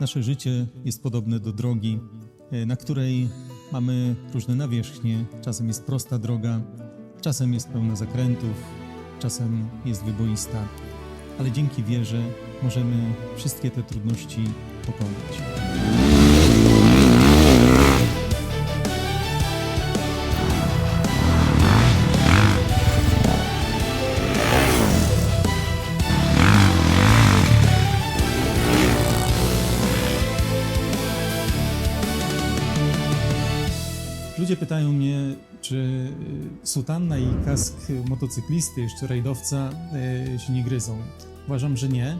Nasze życie jest podobne do drogi, e, na której mamy różne nawierzchnie. Czasem jest prosta droga, czasem jest pełna zakrętów, czasem jest wyboista, ale dzięki wierze możemy wszystkie te trudności pokonać. Ludzie pytają mnie, czy y, sutanna i kask motocyklisty, jeszcze rajdowca y, się nie gryzą. Uważam, że nie.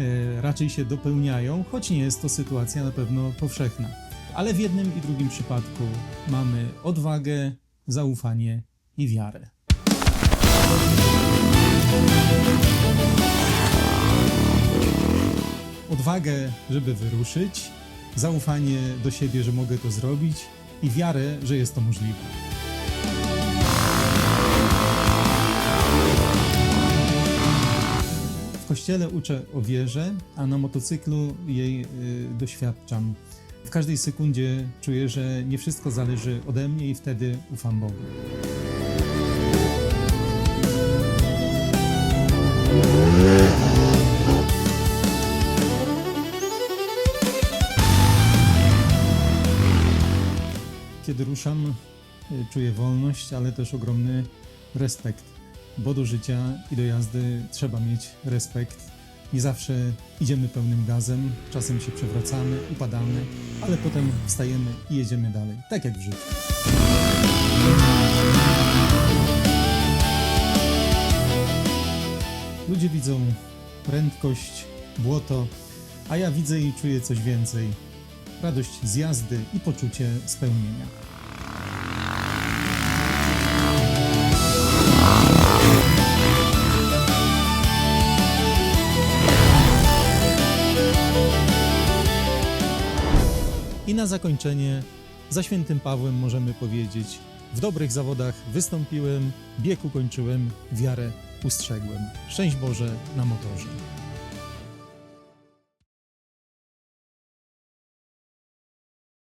Y, Raczej się dopełniają, choć nie jest to sytuacja na pewno powszechna. Ale w jednym i drugim przypadku mamy odwagę, zaufanie i wiarę. Odwagę, żeby wyruszyć, zaufanie do siebie, że mogę to zrobić i wiarę, że jest to możliwe. W kościele uczę o wierze, a na motocyklu jej y, doświadczam. W każdej sekundzie czuję, że nie wszystko zależy ode mnie i wtedy ufam Bogu. Kiedy ruszam, y, czuję wolność, ale też ogromny respekt, bo do życia i do jazdy trzeba mieć respekt. Nie zawsze idziemy pełnym gazem, czasem się przewracamy, upadamy, ale potem wstajemy i jedziemy dalej, tak jak w życiu. Ludzie widzą prędkość, błoto, a ja widzę i czuję coś więcej. Radość z jazdy i poczucie spełnienia. I na zakończenie, za świętym Pawłem możemy powiedzieć: W dobrych zawodach wystąpiłem, bieg ukończyłem, wiarę ustrzegłem. Szczęść Boże na motorze.